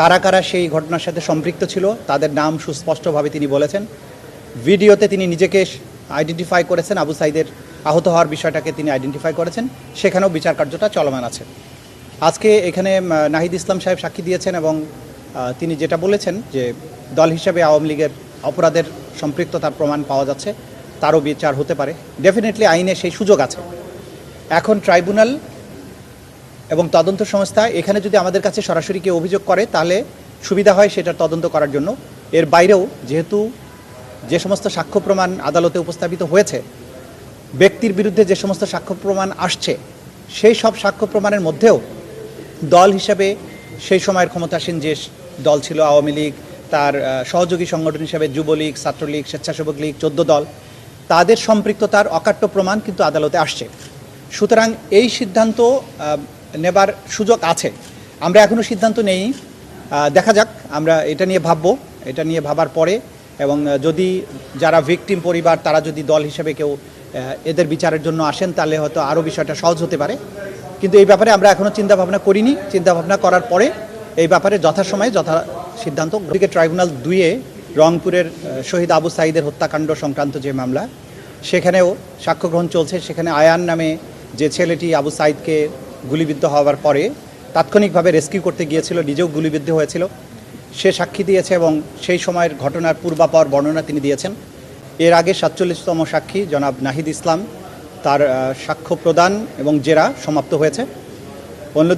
কারা কারা সেই ঘটনার সাথে সম্পৃক্ত ছিল, তাদের নাম সুস্পষ্টভাবে তিনি বলেছেন। ভিডিওতে তিনি নিজেকে আইডেন্টিফাই করেছেন, আবু সাইদের আহত হওয়ার বিষয়টাকে তিনি আইডেন্টিফাই করেছেন। সেখানেও বিচার কার্যটা চলমান আছে। আজকে এখানে নাহিদ ইসলাম সাহেব সাক্ষী দিয়েছেন এবং তিনি যেটা বলেছেন যে দল হিসাবে আওয়ামী লীগের অপরাধের সম্পৃক্ততার প্রমাণ পাওয়া যাচ্ছে, তারও বিচার হতে পারে। ডেফিনেটলি আইনে সেই সুযোগ আছে। এখন ট্রাইব্যুনাল এবং তদন্ত সংস্থা এখানে যদি আমাদের কাছে সরাসরি কেউ অভিযোগ করে, তাহলে সুবিধা হয় সেটার তদন্ত করার জন্য। এর বাইরেও যেহেতু যে সমস্ত সাক্ষ্য প্রমাণ আদালতে উপস্থাপিত হয়েছে, ব্যক্তির বিরুদ্ধে যে সমস্ত সাক্ষ্য প্রমাণ আসছে, সেই সব সাক্ষ্য প্রমাণের মধ্যেও দল হিসাবে সেই সময়ের ক্ষমতাসীন যে দল ছিল, আওয়ামী লীগ, তার সহযোগী সংগঠন হিসাবে যুবলীগ, ছাত্রলীগ, স্বেচ্ছাসেবক লীগ, চোদ্দ দল, তাদের সম্পৃক্ততার অকাট্য প্রমাণ কিন্তু আদালতে আসছে। সুতরাং এই সিদ্ধান্ত নেবার সুযোগ আছে। আমরা এখনও সিদ্ধান্ত নেই দেখা যাক, আমরা এটা নিয়ে ভাববো, এটা নিয়ে ভাবার পরে। এবং যদি যারা ভিকটিম পরিবার, তারা যদি দল হিসেবে কেউ এদের বিচারের জন্য আসেন, তাহলে হয়তো আরও বিষয়টা সহজ হতে পারে। কিন্তু এই ব্যাপারে আমরা এখনও চিন্তাভাবনা করিনি। চিন্তাভাবনা করার পরে এই ব্যাপারে যথাসময়ে যথা সিদ্ধান্ত ওদিকে ট্রাইব্যুনাল দুইয়ে রংপুরের শহীদ আবু সাইদের হত্যাকাণ্ড সংক্রান্ত যে মামলা, সেখানেও সাক্ষ্য গ্রহণ চলছে। সেখানে আয়ান নামে যে ছেলেটি আবু সাইদকে গুলিবিদ্ধ হওয়ার পরে তাৎক্ষণিকভাবে রেস্কিউ করতে গিয়েছিল, নিজেও গুলিবিদ্ধ হয়েছিল। সে সাক্ষী দিয়েছে এবং সেই সময়ের ঘটনার পূর্বাপর বর্ণনা তিনি দিয়েছেন। এর আগে সাতচল্লিশতম সাক্ষী জনাব নাহিদ ইসলাম, তার সাক্ষ্য প্রদান এবং জেরা সমাপ্ত হয়েছে। অন্য